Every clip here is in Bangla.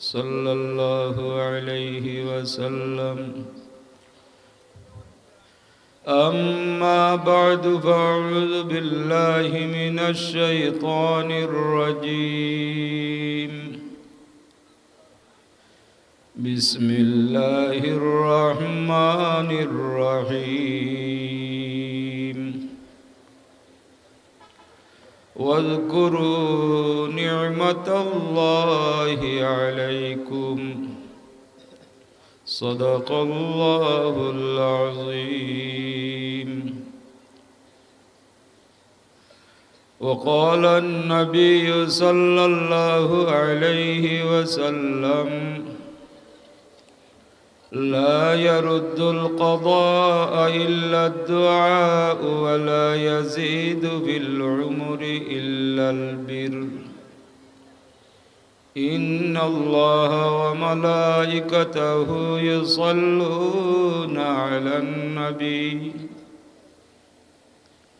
صلى الله عليه وسلم. أما بعد فأعوذ بالله من الشيطان الرجيم. بسم الله الرحمن الرحيم. واذكروا نعمة الله عليكم. صدق الله العظيم. وقال النبي صلى الله عليه وسلم لا يرد القضاء إلا الدعاء ولا يزيد في العمر إلا البر. إن الله وملائكته يصلون على النبي.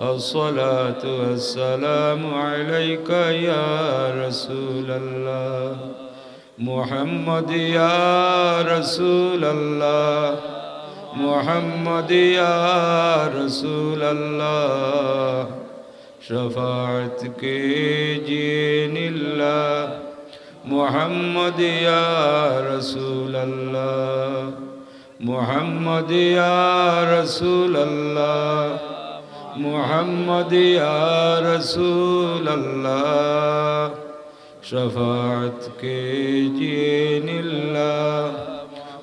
الصلاة والسلام عليك يا رسول الله. محمد يا رسول الله. محمد يا رسول الله. شفاعتك جين الله. محمد يا رسول الله. محمد يا رسول الله. محمد يا رسول الله. شفاعت کے جین اللہ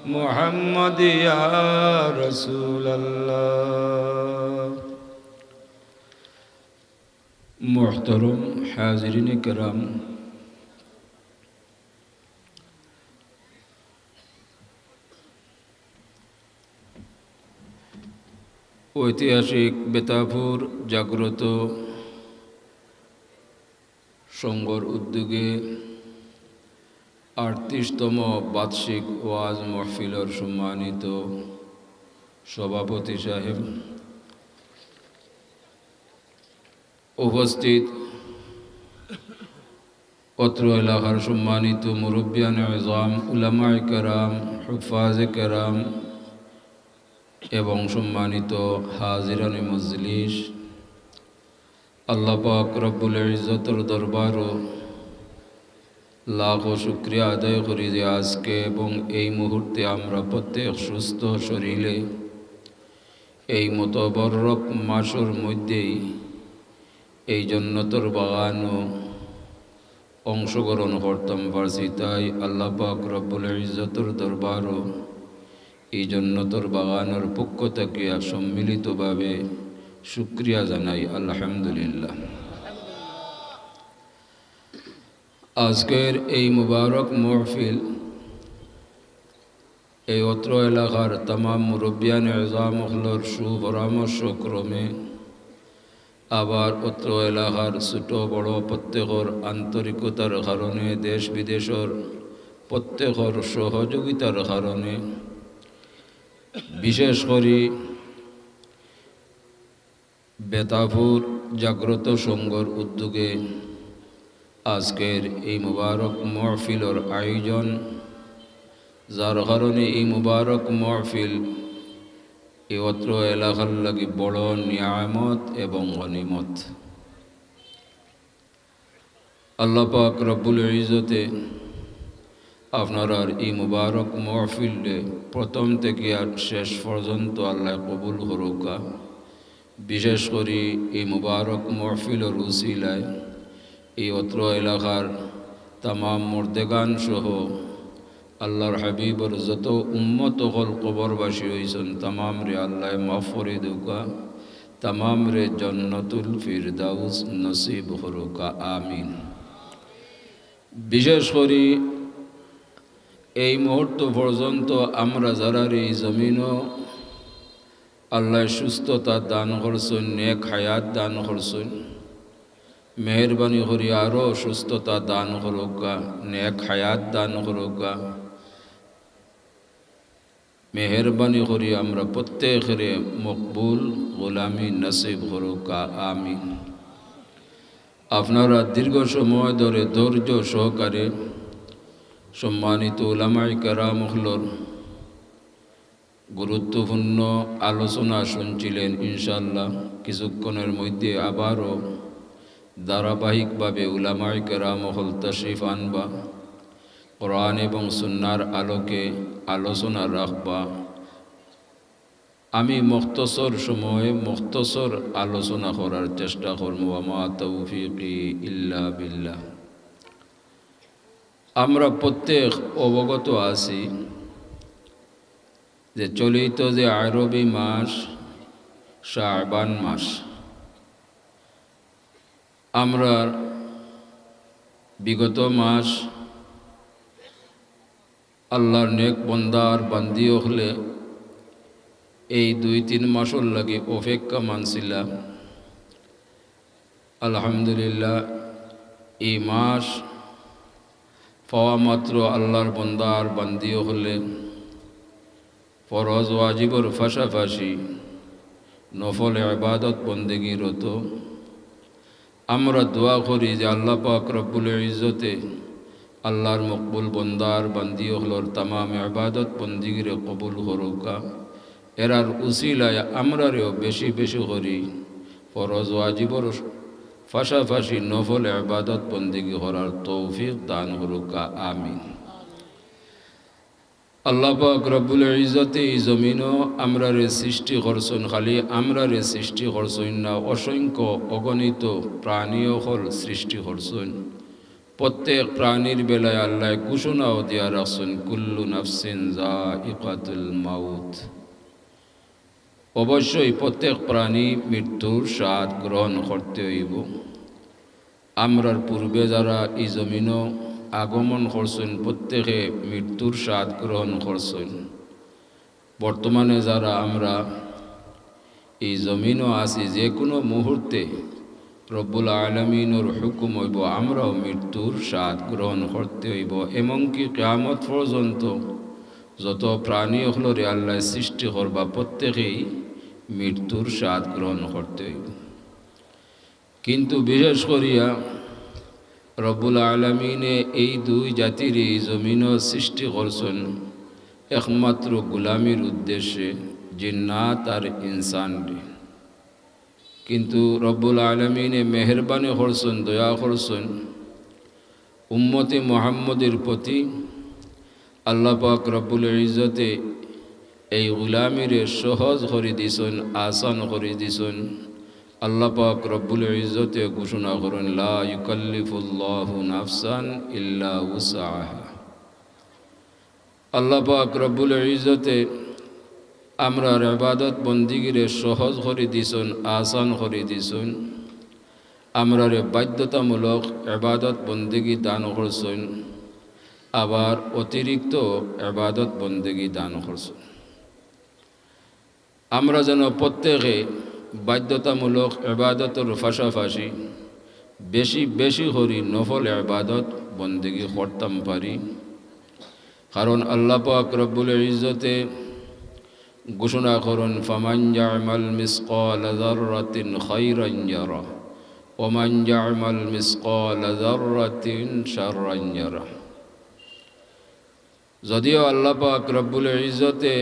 محمد یا رسول اللہ محترم حاضرین کرام ঐতিহাসিক বেতাপুর জাগ্রত সংঘর উদ্যোগে আটত্রিশতম বার্ষিক ওয়াজ মহফিলর সম্মানিত সভাপতি সাহেব উপস্থিত। অত্র এলাকার সম্মানিত মুরব্বিয়ান আজম উলামায় কেরাম, হুফাজ কেরাম এবং সম্মানিত হাজিরানি মজলিস, আল্লাহ পাক রব্বুল ইজতর দরবারও লাখ শুক্রিয়া আদায় করি যে আজকে এবং এই মুহূর্তে আমরা প্রত্যেক সুস্থ শরীরে এই মতো বরফ মাসের মধ্যেই এই জন্নতর বাগানও অংশগ্রহণ করতাম। পারছি তাই আল্লাহ পাক রব্বুল ইজতর দরবারও এই জন্য তোর বাগানের পক্ষ থেকে সম্মিলিতভাবে শুক্রিয়া জানাই, আলহামদুলিল্লাহ। আজকের এই মুবারক মহফিল, এই অত্র এলাকার তাম মুরব্বিয়ান এজামহলর সুপরামর্শ ক্রমে আবার অত্র এলাকার ছোট বড় প্রত্যেকর আন্তরিকতার কারণে দেশ বিদেশের প্রত্যেকর সহযোগিতার কারণে বিশেষ করে বেতাপুর জাগ্রত সংঘর উদ্যোগে আজকের এই মুবারক মহফিলর আয়োজন, যার কারণে এই মুবারক মহফিল এই অত্র এলাকার লাগে বড় নিয়ামত এবং অনিমত আল্লাহ পাক রব্বুল ইজতে আপনার এই মুবারক মহফিলে প্রথম থেকে আর শেষ পর্যন্ত আল্লাহ কবুল হরুকা বিশেষ করে এই মুবারক মহফিলের উসিলায় এই অত্র এলাকার তাম মর্দেগান সহ আল্লাহর হাবিবর যত উম্মত হল কবরবাসী হয়েছেন তামাম রে আল্লাহ মাফরে দুকা তামাম রে জন্নতুল ফিরদাউস নসিব হরুকা আমিন। বিশেষ করে এই মুহূর্ত পর্যন্ত আমরা যারা এই জমিনও আল্লাহ সুস্থতা দান করছেন, নেক হায়াত দান করছেন, মেহরবানি করি আরও সুস্থতা দান করুক গা, নেক হায়াত দান করুক গা। মেহরবানি করি আমরা প্রত্যেকের মকবুল গোলামি নসিব করুকা আমিন। আপনারা দীর্ঘ সময় ধরে ধৈর্য সহকারে সম্মানিত ওলামাই কারামহলর গুরুত্বপূর্ণ আলোচনা শুনছিলেন ইনশাল্লাহ কিছুক্ষণের মধ্যে আবারও ধারাবাহিকভাবে উলামাই কেরামহল তশরিফ আনবা, কোরআন এবং সুন্নার আলোকে আলোচনা রাখবা। আমি মুক্তসর সময়ে মুক্তসর আলোচনা করার চেষ্টা করব। আমা তৌফিকি ইল্লা বিল্লাহ। আমরা প্রত্যেক অবগত আছি যে চলিত যে আরবি মাস শাহবান মাস, আমরা বিগত মাস আল্লাহর নেক বন্দার বান্দিও হলে এই দুই তিন মাসর লাগে অপেক্ষা মানছিলাম। আলহামদুলিল্লাহ, এই মাস পাওয়া মাত্র আল্লাহর বন্দার বান্দিও হলে ফরজ ওয়াজিবর ফাঁসাফাঁসি, নফল আবাদত বন্দেগিরত আমরা দোয়া করি যে আল্লাহ পাক রব্বুল ইজতে আল্লাহর মকবুল বন্দার বান্দিও হলর তামাম আবাদত বন্দিগিরে কবুল হরুকা এরার উসিলায় আমরারেও বেশি বেশি করি। ফরজ ওয়াজিবর ফাঁসাফাঁসি নফল আবাদত বন্দিগি করার তৌফিক দান হরুকা আমিন। আল্লাহ পাক রব্বুল ইজতে এই জমিনও আমরারে সৃষ্টি করছেন, খালি আমরারে সৃষ্টি করছেন না, অসংখ্য অগণিত প্রাণীও হল সৃষ্টি করছেন। প্রত্যেক প্রাণীর বেলায় আল্লাহ ঘোষণাও দিয়া রাখছেন, কুল্লু নাফসিন জা ইকাতুল মাউত। অবশ্যই প্রত্যেক প্রাণী মৃত্যুর স্বাদ গ্রহণ করতে হইব। আমরার পূর্বে যারা এই জমিনও আগমন করছেন, প্রত্যেকে মৃত্যুর স্বাদ গ্রহণ করছেন। বর্তমানে যারা আমরা এই জমিনও আছি, যে কোনো মুহূর্তে রব্বুল আলমিনর হুকুম হইব, আমরাও মৃত্যুর স্বাদ গ্রহণ করতে হইব। এমনকি কেয়ামত পর্যন্ত যত প্রাণী হলরে আল্লাহ সৃষ্টি করবা, প্রত্যেকেই মৃত্যুর স্বাদ গ্রহণ করতে কিন্তু বিশেষ করিয়া রব্বুল আলমিনে এই দুই জাতির এই জমিনও সৃষ্টি করছেন একমাত্র গুলামির উদ্দেশ্যে জিন্নাত আর ইনসান কিন্তু রব্বুল আলমিনে মেহরবানি করছেন, দয়া করছেন। উম্মতে মোহাম্মদের প্রতি আল্লাহ পাক রব্বুল ইজতে এই গুলামিরে সহজ করে দিছেন, আসান করে দিছেন। আল্লাহ পাক রব্বুল ইজতে ঘোষণা করেন, লা ইউকাল্লিফুল্লাহু আল্লাহ পাক রব্বুল ইজতে আমরা আবাদত বন্দিগিরে সহজ করে দিছন, আসান করে দিছন। আমরা বাধ্যতামূলক এবাদত বন্দিগি দান করছেন, আবার অতিরিক্ত এবাদত বন্দিগি দান করছেন। আমরা যেন প্রত্যেকে বাধ্যতামূলক আবাদতর ফাঁসাফাঁসি বেশি বেশি করি নফল এবাদত বন্দিগি করতাম পারি। কারণ আল্লাহ পাক রব্বুল ইজতে ঘোষণা করুন, ফামান জামাল মিসকাল যাররাতিন খাইরান ইয়ারা ওমান জামাল যদিও আল্লাহ পাক রব্বুল ইজতে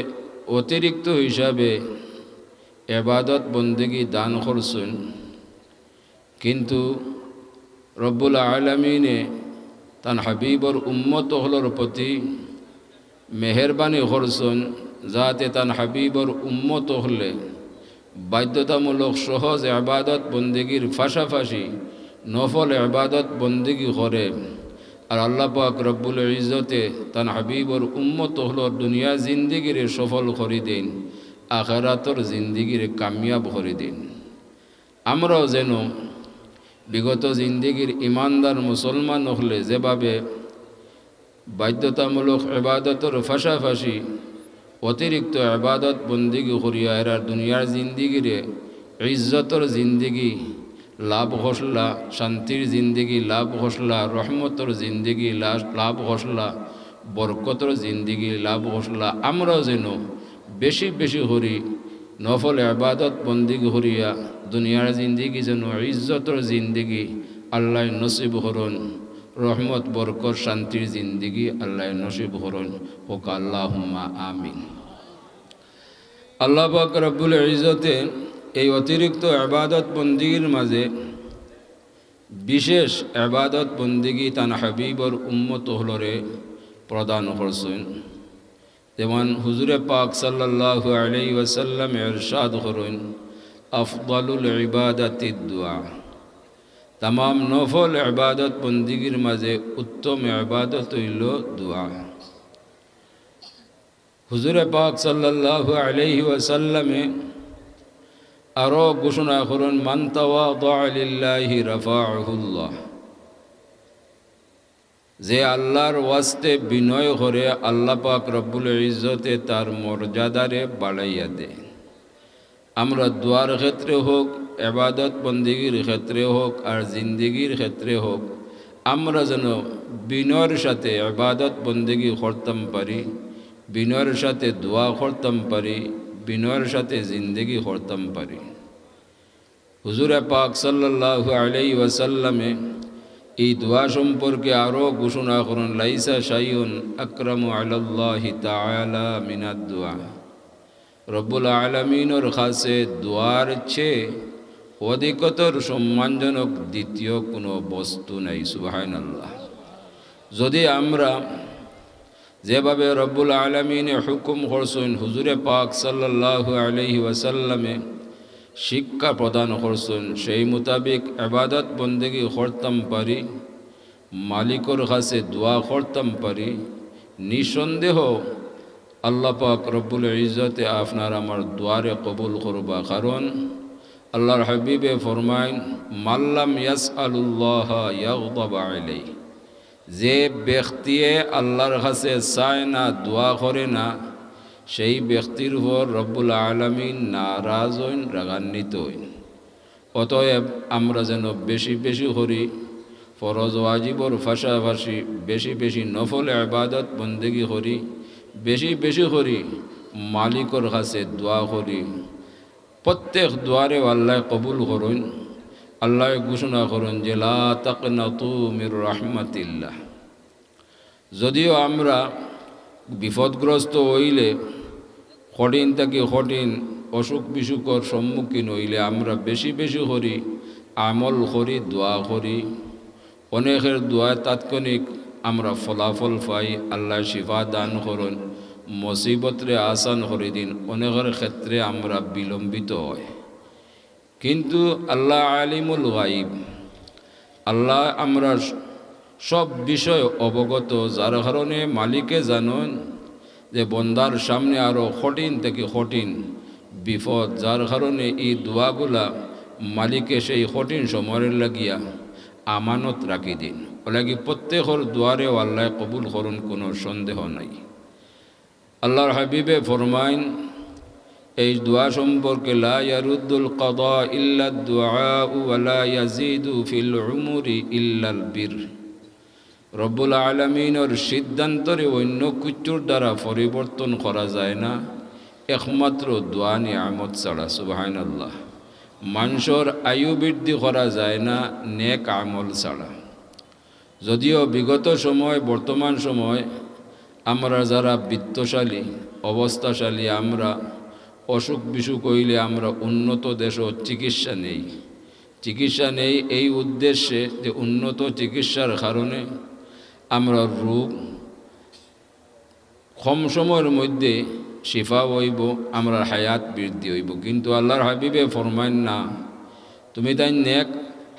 অতিরিক্ত হিসাবে এবাদত বন্দেগি দান করছেন। কিন্তু রব্বুল আলমিনে তান হাবিবর উম্মত হলর প্রতি মেহরবানি করছেন যাতে তান হাবিবর উম্মত হলে বাধ্যতামূলক সহজ আবাদত বন্দেগীর ফাঁসাফাঁসি, নফল আবাদত বন্দেগী করে। আর আল্লাহ পাক রব্বুল ইজতে তান হাবিবর উম্মত হল দুনিয়া জিন্দিগিরে সফল করে দিন, আখারাতর জিন্দিগিরে কামিয়াব করে দিন। আমরাও যেন বিগত জিন্দিগির ইমানদার মুসলমান হলে যেভাবে বাধ্যতামূলক এবাদতর ফাঁসাফাঁসি, অতিরিক্ত আবাদত বন্দিগি করিয়া এরার দুনিয়ার জিন্দিগিরে ইজ্জতর জিন্দিগি লাভ ঘোষলা, শান্তির জিন্দিগি লাভ ঘোষলা, রহমতর জিন্দিগি লাভ ঘোষলা, বরকতর জিন্দিগি লাভ ঘোষলা। আমরাও যেন বেশি বেশি হরি, নফল আবাদত বন্দিগি হরিয়া, দুনিয়ার জিন্দিগি যেন ইজ্জতর জিন্দিগি আল্লাহ নসিব হরণ, রহমত বরকর শান্তির জিন্দিগি আল্লাহ নসিব হরণ। হোক আল্লাহ আমিন। আল্লাহ পাক রব্বুল ইজতে এই অতিরিক্ত আবাদত বন্দিগির মাঝে বিশেষ আবাদত বন্দিগি তান হাবিবর উম্মত হলরে প্রদান করছেন। যেমন হুজুরে পাক সাল্লাল্লাহু আলাই ওয়াসাল্লাম এরশাদ করেন, আফদালুল ইবাদাতি দোয়া। তাম নফল আবাদত বন্দিগির মাঝে উত্তম আবাদত হইল দোয়া। হুজুরে পাক সাল্লাল্লাহু আলাইহি ওয়াসাল্লামে আরও ঘোষণা করুন মান্তাওয়া দালিল্লাহি রাফাহুল্লাহ। যে আল্লাহর ওয়াস্তে বিনয় করে আল্লাহ পাক রব্বুল ইজ্জতে তার মর্যাদারে বাড়াইয়া দেয় আমরা দোয়ার ক্ষেত্রে হোক এবাদত বন্দিগির ক্ষেত্রে হোক, আর জিন্দিগির ক্ষেত্রে হোক, আমরা যেন বিনয়ের সাথে এবাদত বন্দিগি করতাম পারি, বিনয়ের সাথে দোয়া করতাম পারি বিনয়ের সাথে জিন্দিগি করতাম পারি। হুজুরে পাক সাল্লাল্লাহু আলাই ওয়াসাল্লামে এই দোয়া সম্পর্কে আরও ঘোষণা করুন, লাইসা শাইউন আকরাম মিনাদ দোয়া। রব্বুল আলমিনর খাসে দোয়ার চেয়ে অধিকতর সম্মানজনক দ্বিতীয় কোনো বস্তু নাই আল্লাহ যদি আমরা যেভাবে রব্বুল আলমিনে হুকুম করছেন, হুজুরে পাক সাল্লাহ আলহি ওয়াসাল্লামে শিক্ষা প্রদান করছেন, সেই মোতাবিক আবাদত বন্দেগি করতাম পারি, মালিকর কাছে দোয়া করতাম পারি। নিঃসন্দেহ আল্লাহ পাক রব্বুল ইজতে আপনার আমার দোয়ারে কবুল করবা, কারণ আল্লাহর হাবিবে ফরমাইন মাল্লাম ইয়াস আলুল্লাহ আলাই যে ব্যক্তিয়ে আল্লাহর কাছে চায় না, দোয়া করে না, সেই ব্যক্তির উপর রব্বুল আলমিন নারাজ হইন, রাগান্বিত হইন। অতএব আমরা যেন বেশি বেশি করি, ফরজ ওয়াজিবর ফাঁসাফাঁসি, বেশি বেশি নফল আবাদত বন্দেগি করি, বেশি বেশি করি, মালিকর কাছে দোয়া করি, প্রত্যেক দোয়ারে আল্লাহ কবুল করুন। আল্লাহ ঘোষণা করুন যে, লা তাকনাতু রহমাতিল্লাহ। যদিও আমরা বিপদগ্রস্ত হইলে, কঠিন থেকে কঠিন অসুখ বিসুখর সম্মুখীন হইলে আমরা বেশি বেশি করি, আমল করি, দোয়া করি। অনেকের দোয়া তাৎক্ষণিক আমরা ফলাফল পাই, আল্লাহ শিফা দান করুন, মুসিবতরে আসান করে দিন। অনেকের ক্ষেত্রে আমরা বিলম্বিত হয়। কিন্তু আল্লাহ আলিমুল গাইব আল্লাহ আমরা সব বিষয় অবগত, যার কারণে মালিকে জানুন যে বন্দার সামনে আরও কঠিন থেকে কঠিন বিপদ, যার কারণে এই দোয়াগুলা মালিকে সেই কঠিন সময়ের লাগিয়া আমানত রাখি দিন। ওলাগি প্রত্যেকর দুয়ারেও আল্লাহ কবুল করুন, কোনো সন্দেহ নাই। আল্লাহর হাবিবে ফরমাইন এই দোয়া সম্পর্কে লা ইয়ারুদ্দুল কদা ইয়াজিদু ফিল উমুরি ইল্লাল বীর। রব্বুল আলমিনের সিদ্ধান্তরে অন্য কুচুর দ্বারা পরিবর্তন করা যায় না। একমাত্র দোয়া নিয়ামত ছাড়া সুবাহান আল্লাহ মানুষের আয়ু বৃদ্ধি করা যায় না, নেক আমল ছাড়া। যদিও বিগত সময়, বর্তমান সময় আমরা যারা বিত্তশালী, অবস্থাশালী আমরা অসুখ বিসুখ হইলে আমরা উন্নত দেশ চিকিৎসা নেই। চিকিৎসা নেই এই উদ্দেশ্যে যে উন্নত চিকিৎসার কারণে আমরা রোগ কম সময়ের মধ্যে শিফা হইব, আমরা হায়াত বৃদ্ধি হইব। কিন্তু আল্লাহর হাবিবে ফরমাইন না, তুমি তাই নেক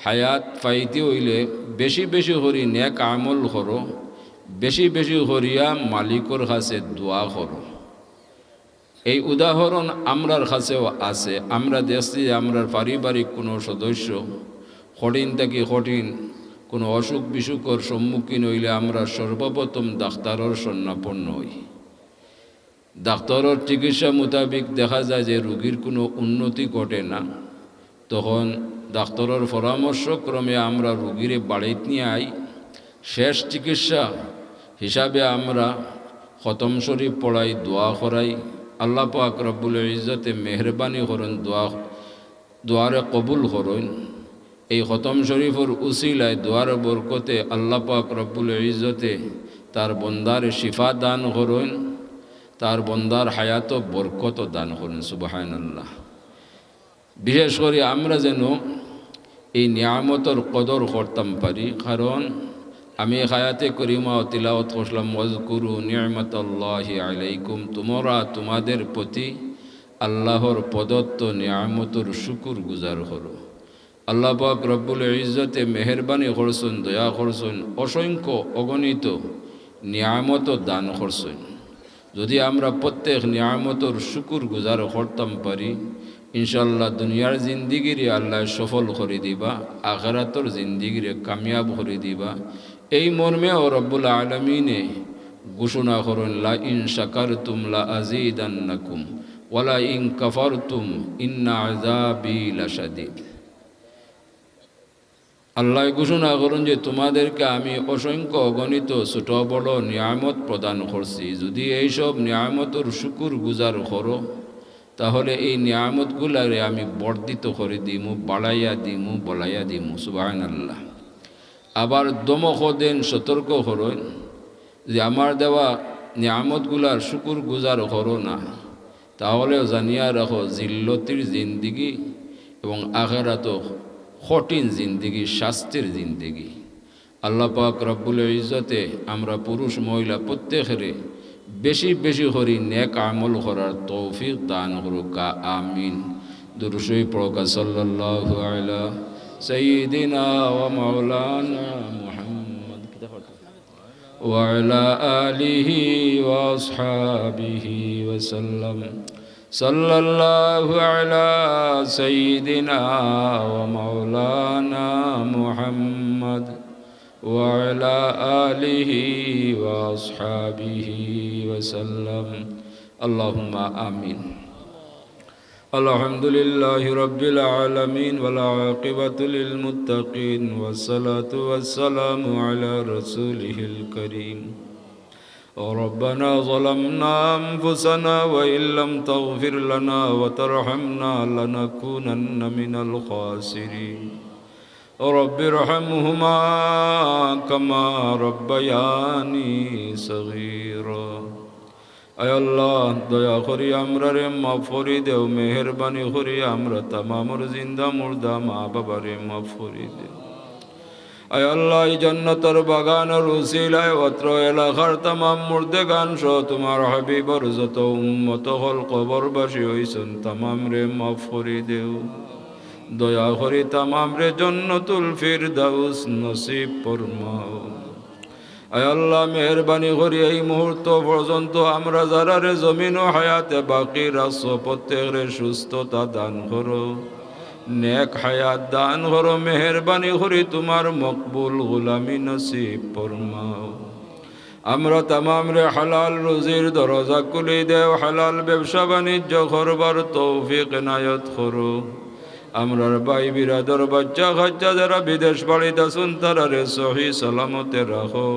হায়াত পাইতে হইলে বেশি বেশি করি নেক আমল করো, বেশি বেশি করিয়া মালিকর কাছে দোয়া করো। এই উদাহরণ আমরার কাছেও আছে। আমরা দেখছি আমরার পারিবারিক কোনো সদস্য কঠিন থেকে কঠিন কোনো অসুখ বিসুখর সম্মুখীন হইলে আমরা সর্বপ্রথম ডাক্তারর সন্নাপন্ন হই। ডাক্তারর চিকিৎসা মোতাবিক দেখা যায় যে রুগীর কোনো উন্নতি ঘটে না। তখন ডাক্তারর পরামর্শক্রমে আমরা রুগীরে বাড়িতে নিয়ে আই। শেষ চিকিৎসা হিসাবে আমরা খতম শরীফ পড়াই, দোয়া করাই। আল্লাহ পাক রব্বুল ইজ্জতে মেহরবানি করেন, দোয়া, দোয়ারে কবুল করেন। এই খতম শরীফর উসিলায়, দোয়ার বরকতে আল্লাহ পাক রব্বুল ইজ্জতে তার বন্দার শিফা দান করেন, তার বন্দার হায়াত বরকত দান করেন সুবাহান আল্লাহ বিশেষ করে আমরা যেন এই নিয়ামতর কদর করতাম পারি, কারণ আমি হায়াতে করিমা তিলাওত করলাম মজকুরু নিয়ামতাল্লাহি আলাইকুম। তোমরা তোমাদের প্রতি আল্লাহর প্রদত্ত নিয়ামতর শুকুর গুজার করো আল্লাহ পাক রব্বুল ইজ্জতে মেহরবানি করছেন, দয়া করছেন, অসংখ্য অগণিত নিয়ামত দান করছেন। যদি আমরা প্রত্যেক নিয়ামতর শুকুর গুজার করতাম পারি ইনশাল্লাহ দুনিয়ার জিন্দিগিরে আল্লাহ সফল করে দিবা, আখরাতর জিন্দিগিরে কামিয়াব করে দিবা। এই মর্মে ও রব্বুল আলমিনে ঘোষণা করুন, লা ইন শাকার তুম লা আজিদান্নাকুম ওয়ালা ইন কাফার তুম ইন্না আজাবি লাশাদিদ। আল্লাহ ঘোষণা করুন যে, তোমাদেরকে আমি অসংখ্য অগণিত ছোট, বড় নিয়ামত প্রদান করছি। যদি এইসব নিয়ামতর শুকুর গুজার করো, তাহলে এই নিয়ামতগুলারে আমি বর্ধিত করে দিমু, বাড়াইয়া দিমু, বলাইয়া দিমু সুবাহান আল্লাহ আবার দমক দেন সতর্ক করেন যে আমার দেওয়া নিয়ামতগুলার শুকুর গুজার করো না তাহলেও জানিয়া রাখো, জিল্লতির জিন্দিগি এবং আখেরাত কঠিন জিন্দিগি, শাস্তির জিন্দিগি। আল্লাহ পাক রব্বুল ইজতে আমরা পুরুষ, মহিলা প্রত্যেকেরে বেশি বেশি করি নেক আমল করার তৌফিক দান করুকা। আমিন। দুরুসই সাল্লাল্লাহু আলা سيدنا ومولانا محمد. وعلى آله وأصحابه وسلم. صلى الله على سيدنا ومولانا محمد. وعلى آله وأصحابه وسلم. اللهم آمين. الحمد لله رب العالمين والعاقبة للمتقين والصلاة والسلام على رسوله الكريم. ربنا ظلمنا أنفسنا وإن لم تغفر لنا وترحمنا لنكونن من الخاسرين. رب ارحمهما كما ربياني صغيرا. আল্লাহ, দয়া করি আমরা রে, মাফ করি দেও, মেহরবানি করি আমরা তামামর জিন্দা মুর্দা, মা বাবারে মাফ করি দেও। আয় আল্লাহ, এই জন্নতর বাগানের উসিলায় অত্র এলাকার তামাম মুর্দে গান সহ তোমার হাবিবর যত উম্মত হল কবরবাসী হইছেন, তামাম রে মাফ করি দেও। দয়া করি তামাম রে জন্নতুল ফির দাউস নসিব ফরমাও। আয় আল্লাহ, মেহরবানি করি এই মুহূর্ত পর্যন্ত আমরা যারা রে জমিন ও হায়াতে বাকি রাস প্রত্যেক রে সুস্থতা দান করো। নেক হায়াত দান করো, মেহরবানি করি তোমার মকবুল গুলামি নসিব ফরমাও। আমরা তামাম রে হালাল রুজির দরজা খুলি দেও, হালাল ব্যবসা বাণিজ্য করবার তৌফিক নায়ত করো। আমরার ভাই বিরাদর বাচ্চা খাচ্চা যারা বিদেশ বাড়িতে আসুন তারা রে সহি সালামতে রাখো।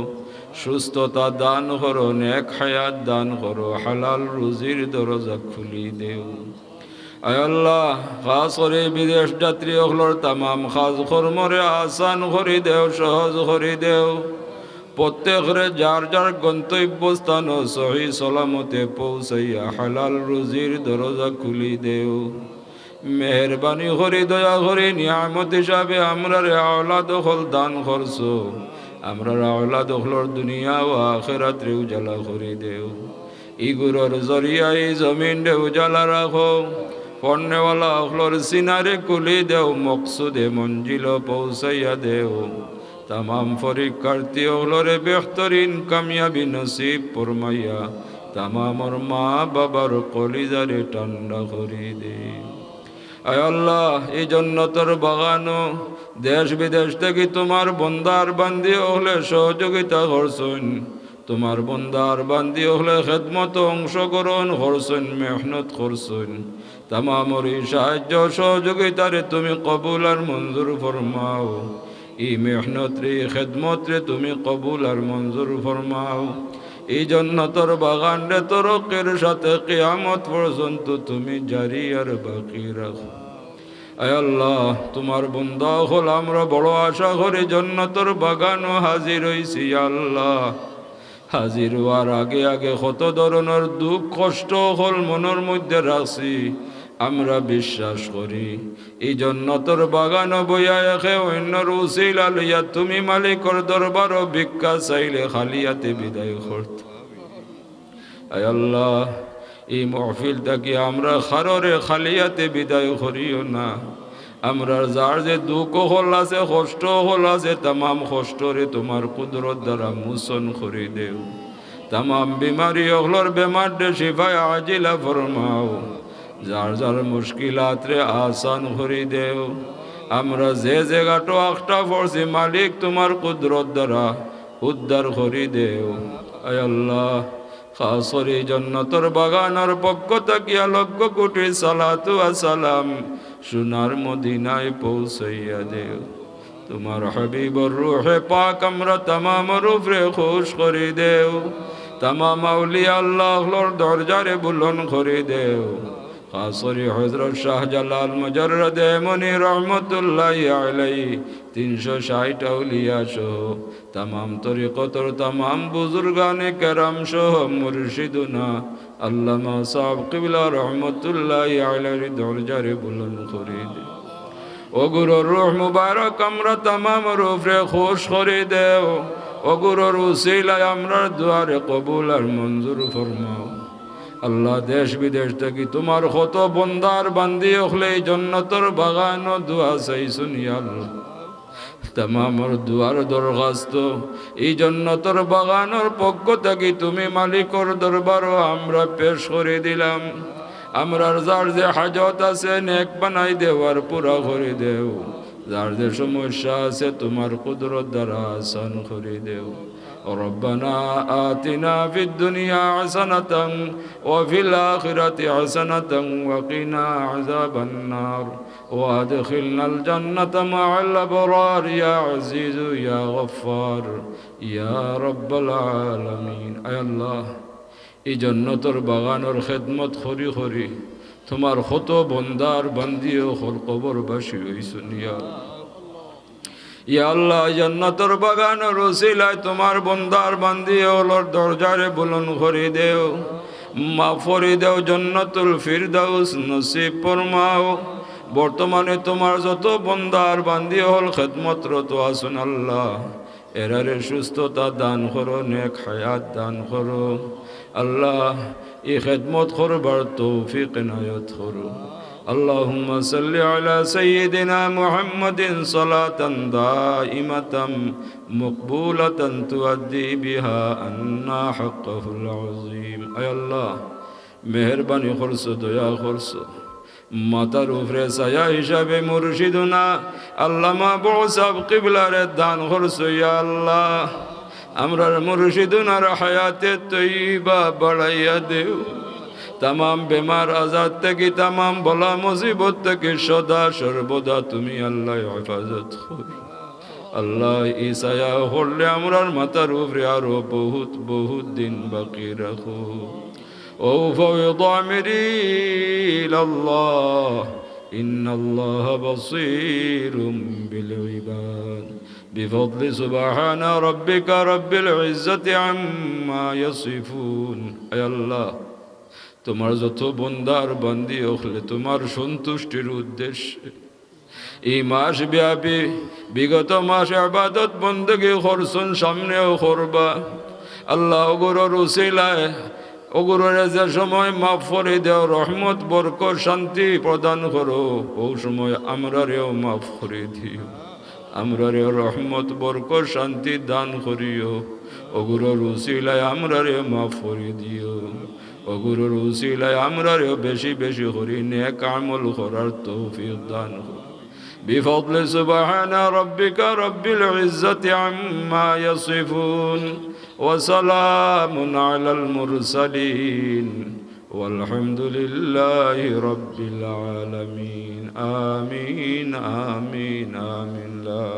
সুস্থতা দান করো, নেক হায়াত দান করো, হালাল রুজির দরজা খুলি দেও। আল্লাহ, খাস করে বিদেশ যাত্রী হলর তামাম খাস কর্মরে আসান করি দেও, সহজ করি দেও। প্রত্যেকরে যার যার গন্তব্যস্থান সহি সালামতে পৌঁছাইয়া হালাল রুজির দরজা খুলি দেও। মেহরবানি করি, দয়া করি নিয়ামত হিসাবে আমরা রে আওলাদ হল দান করছ। আমরা আওলাদ হলর দুনিয়া ও আখেরাত রে উজালা করি দেও। ইগুরর জরিয়া এই জমিন রে উজালা রাখো। পণ্যওয়ালা হলর সিনারে কুলি দেও, মকসুদে মঞ্জিল পৌঁছাইয়া দেও। তামাম পরীক্ষার্থী হলরে বেহতরিন কামিয়াবি নসিব ফরমাইয়া, তামামর মা বাবার কলিজারে ঠান্ডা করি দে। আয় আল্লাহ, এই জন্য তোর বাগানো দেশ বিদেশ থেকে তোমার বন্দার বান্দি হলে সহযোগিতা করছেন। তোমার বন্দার বান্দি হলে খেদমত অংশগ্রহণ করছেন, মেহনত করছেন। তামামর এই সাহায্য সহযোগিতারে তুমি কবুল আর মঞ্জুর ফরমাও। এই মেহনত রে খেদমত রে তুমি কবুল আর মঞ্জুর ফরমাও। এই জন্য তোর বাগান তরকের সাথে কেয়ামত পর্যন্ত তুমি জারি আর বাকি রাখো। আল্লাহ, তোমার বন্ধা হল আমরা, বড় আশা করি জন্য তোর বাগানও হাজির হইছি আল্লাহ। হাজির হওয়ার আগে আগে কত ধরনের দুঃখ, কষ্ট, হল মনের মধ্যে রাখছি। আমরা বিশ্বাস করি। এই জন্য তোর বাগান বইয়া একে অন্যর উচিলা লইয়া তুমি মালিকর দরবার ভিক্ষা চাইলে খালিয়াতে বিদায় করতে। আয় আল্লাহ এই মহফিল থাকি আমরা খাররে খালিয়াতে বিদায় করিও না। আমরা যার যে দুঃখ হল আছে কষ্ট হল আছে তামাম কষ্টরে তোমার কুদরত দ্বারা মোচন করে দেও। তামাম বিমারি হলর বেমার দে শিফায় আজিলা ফরমাও। যার যার মুশকিলাত রে আসান করে দেও। আমরা যে জায়গাটো আখটা পড়ছি, মালিক তোমার কুদরত দ্বারা উদ্ধার করে দেও। আল্লাহ খাসরি জন্নতর বাগানার পক্ষ তাকিয়া লক্ষ কোটি সালাতু সালাম সোনার মদিনায় পৌঁছাইয়া দেও। তোমার হাবিবর রুহে পাক আমরা তামাম রূপরে খুশ করে দেও। তামাম আউলিয়া আল্লাহর দরজারে বুলন করে দেও। খাসরি হজরত শাহজালাল মুজররদে মনি রহমতুল্লাহ আলাই তিনশো ষাট আউলিয়া সহ, তামাম তরিকতর তামাম বুজুর্গানে কেরাম সহ মুর্শিদুনা আল্লামা সাহ কিবলা রহমতুল্লাহ আলাই দরজারে বুলন করে দে ওগুরোর রুহ মুবারক আমরা তামাম রূপরে খুশ করে দেও। ওগুরোর উসিলায় আমরা দুয়ারে কবুল আর মঞ্জুর ফরমাও। আল্লাহ দেশ বিদেশ থেকে তোমার কত বন্দার বান্দি এই জন্নতর বাগান দোয়া চাই শুনিয়া তামামর দুয়ার দরখাস্ত, এই জন্নতর বাগানোর পক্ষ থেকে তুমি মালিকর দরবারও আমরা পেশ করে দিলাম। আমরার যার যে হাজত আছে, নেক বানাই দেওয়ার পুরা করে দেও। যার যে সমস্যা আছে, তোমার কুদরত দ্বারা আসান করে দেও। ربنا آتنا في الدنيا حسنة وفي الآخرة حسنة وقنا عذاب النار وادخلنا الجنة مع الأبرار يا عزيز يا غفار يا رب العالمين أي الله এই জন্নতর বাগানোর খেদমত খরি খরি তোমার কত বন্দার বান্দিও হল কবরবাসী হইসুনিয়া ইয়া আল্লাহ, জান্নাতর বাগান রসিলায় তোমার বন্দার বান্দি ওলর দরজারে বুলন করে দেও। মা ফরি দেও জন্নতুল ফিরদাউস, নসিব ফরমাও। বর্তমানে তোমার যত বন্দার বান্দি হল খেদমতরত আসুন আল্লাহ, এরারে সুস্থতা দান করো, নেক হায়াত দান করো। আল্লাহ ই খেদমত করবার তৌফিক নায়ত করো। اللهم صل على سيدنا محمد صلاة دائمة مقبولة تؤدي بها أنا حقه العظيم أي الله মেহরবানি করছো দয়া করছো মাতার উপরে ছায়া হিসাবে মুর্শিদুনা আল্লামা বড় সাব কিবলারে দান করছো ইয়া আল্লাহ আমরার মুর্শিদুনার হায়াতে তৈবা বাড়াইয়া দেও তামাম বেমার আজাদ থেকে তামাম বলা মুসিবত থেকে সদা সর্বদা তুমি আল্লাহ হেফাজত করি আল্লাহ ইসায়া হলে আমরার মাথার উপরে আরো বহুত বহুত দিন বাকি রাখো ও ফওয়াদ আমরি ইলাল্লাহ إن الله بصير بالعباد بفضل سبحان ربك رب العزة عما يصفون أي الله তোমার যত বন্দার বান্দি হলে তোমার সন্তুষ্টির উদ্দেশ্যে। এই মাস ব্যাপী, বিগত মাসে আবাদত বন্দী করছুন, সামনেও করবা। আল্লাহ ওগুরোর উসিলায়, ওগুরোর যে সময় মাফ করে দেও, রহমত বরক শান্তি প্রদান করো, ও সময় আমরারেও মাফ করে দিও। আমরারে রহমত বরক শান্তি দান করিও, ওগুরোর উসিলায় আমরারে মাফ করে দিও। ও গুরুর উসিলায় আমরাও বেশি বেশি করি নেক আমল করার তৌফিক দান করুন بفضل سبحان ربك رب العزة عما يصفون وسلام على المرسلين والحمد لله رب العالمين آمين آمين آمين لا